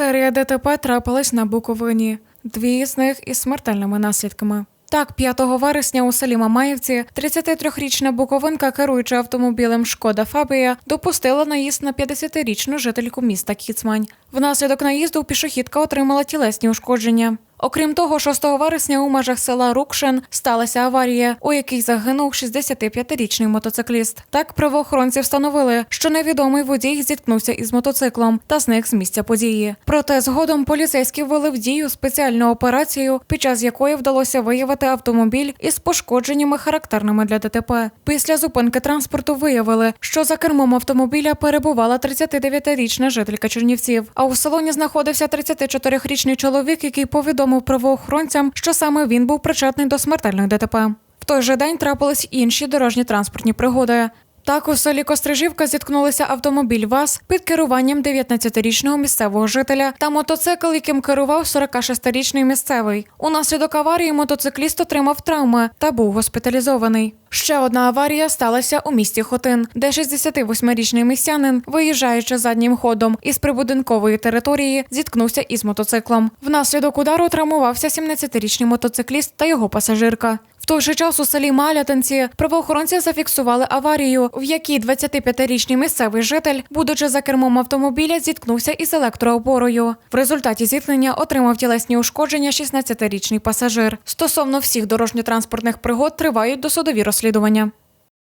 Серія ДТП трапилась на Буковині. Дві з них із смертельними наслідками. Так, 5 вересня у селі Мамаївці 33-річна буковинка, керуючи автомобілем Шкода Фабія, допустила наїзд на 50-річну жительку міста Кіцмань. Внаслідок наїзду пішохідка отримала тілесні ушкодження. Окрім того, 6 вересня у межах села Рукшин сталася аварія, у якій загинув 65-річний мотоцикліст. Так правоохоронці встановили, що невідомий водій зіткнувся із мотоциклом та зник з місця події. Проте згодом поліцейські ввели в дію спеціальну операцію, під час якої вдалося виявити автомобіль із пошкодженнями, характерними для ДТП. Після зупинки транспорту виявили, що за кермом автомобіля перебувала 39-річна жителька Чернівців. А у салоні знаходився 34-річний чоловік, який повідомив правоохоронцям, що саме він був причетний до смертельної ДТП. В той же день трапились інші дорожні транспортні пригоди. Так у селі Кострижівка зіткнулися автомобіль ВАЗ під керуванням 19-річного місцевого жителя та мотоцикл, яким керував 46-річний місцевий. Унаслідок аварії мотоцикліст отримав травми та був госпіталізований. Ще одна аварія сталася у місті Хотин, де 68-річний містянин, виїжджаючи заднім ходом із прибудинкової території, зіткнувся із мотоциклом. Внаслідок удару травмувався 17-річний мотоцикліст та його пасажирка. В той же час у селі Малятинці правоохоронці зафіксували аварію, в якій 25-річний місцевий житель, будучи за кермом автомобіля, зіткнувся із електроопорою. В результаті зіткнення отримав тілесні ушкодження 16-річний пасажир. Стосовно всіх дорожньо-транспортних пригод тривають досудові розслідування.